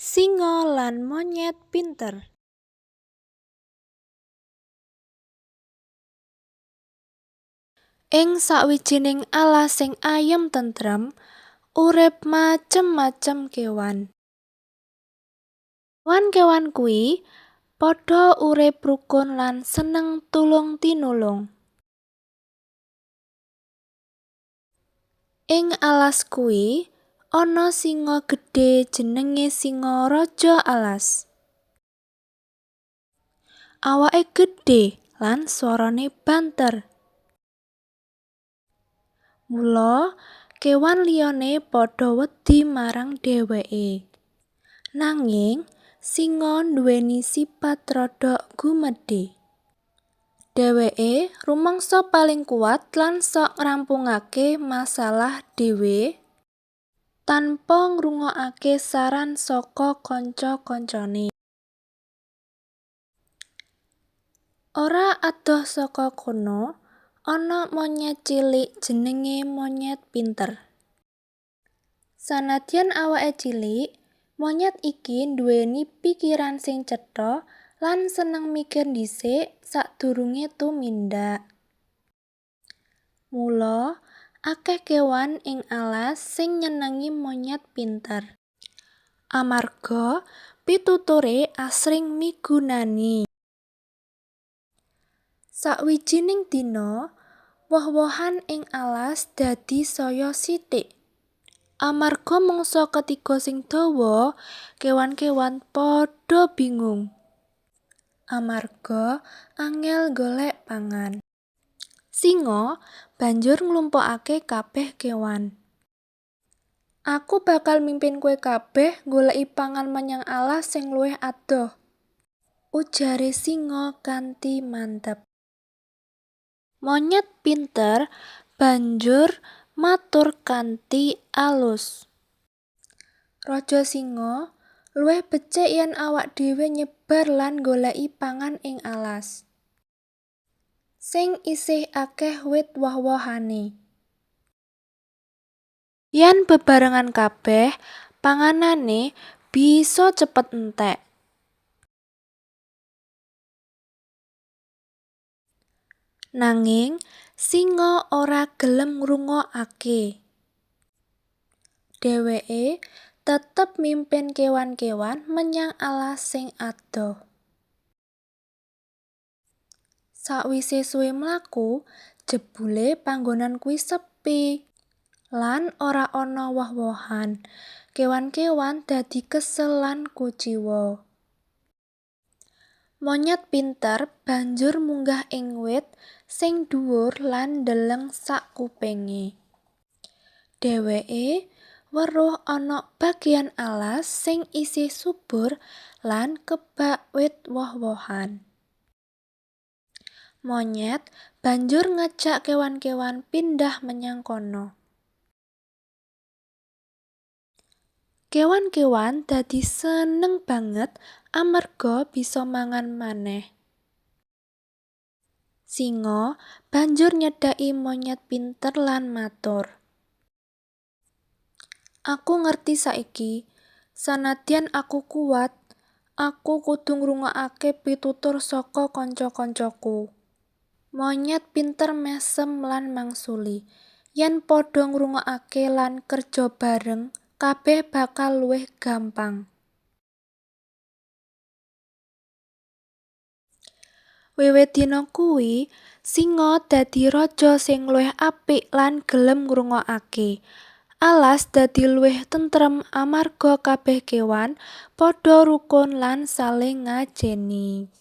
Singa lan monyet pinter Ing sawijining alas sing ayem tentrem, urip macem-macem kewan. Kewan-kewan kuwi padha urip rukun lan seneng tulung-tinulung. Ing alas kuwi ana singa gedhe jenenge singa raja alas. Awake gedhe lan swarane banter. Mula kewan liyane padha wedi marang dheweke. Nanging singa nduweni sipat rada gumedhe. Dheweke rumangsa paling kuat lan sok ngrampungake masalah dhewe tanpa ngrungokake saran saka kanca-kancane. Ora adoh saka kono ana monyet cilik jenenge monyet pinter. Sanadyan awake cilik, monyet iki nduweni pikiran sing cetha lan seneng mikir dhisik sadurunge tumindak. Mula akeh kewan ing alas sing nyenengi monyet pinter. Amarga pituture asring migunani. Sawijining dina, woh-wohan ing alas dadi saya sithik. Amarga mangsa ketiga sing dawa, kewan-kewan padha bingung. Amarga angel golek pangan. Singa banjur nglumpukake kabeh kewan. Aku bakal mimpin kowe kabeh goleki pangan menyang alas sing luwih adoh. Ujare singa kanthi mantep. Monyet pinter banjur matur kanthi alus. Raja singa luwih becik yen awak dhewe nyebar lan goleki pangan ing alas sing isih akeh wit woh-wohane. Yen bebarengan kabeh, panganane bisa cepet entek. Nanging singa ora gelem ngrungokake. Dheweke tetep mimpin kewan-kewan menyang alas sing adoh. Sawise suwe mlaku, jebule panggonan kuwi sepi lan ora ana woh-wohan. Kewan-kewan dadi kesel lan kuciwa. Monyet pinter banjur munggah ing wit sing dhuwur lan ndeleng sak kupinge. Dheweke weruh ana bageyan alas sing isih subur lan kebak wit woh-wohan. Monyet banjur ngajak kewan-kewan pindah menyang kono. Kewan-kewan dadi seneng banget amarga bisa mangan maneh. Singa banjur nyedhaki monyet pinter lan matur. Aku ngerti saiki, sanadyan aku kuat, aku kudu ngrungokake pitutur saka kanca-kancaku. Monyet pinter mesem lan mangsuli. Yen padha ngrungokake lan kerja bareng, kabeh bakal luwih gampang. Wiwit dina kuwi, singa dadi raja sing luwih apik lan gelem ngrungokake. Alas dadi luwih tentrem amarga kabeh kewan padha rukun lan saling ngajeni.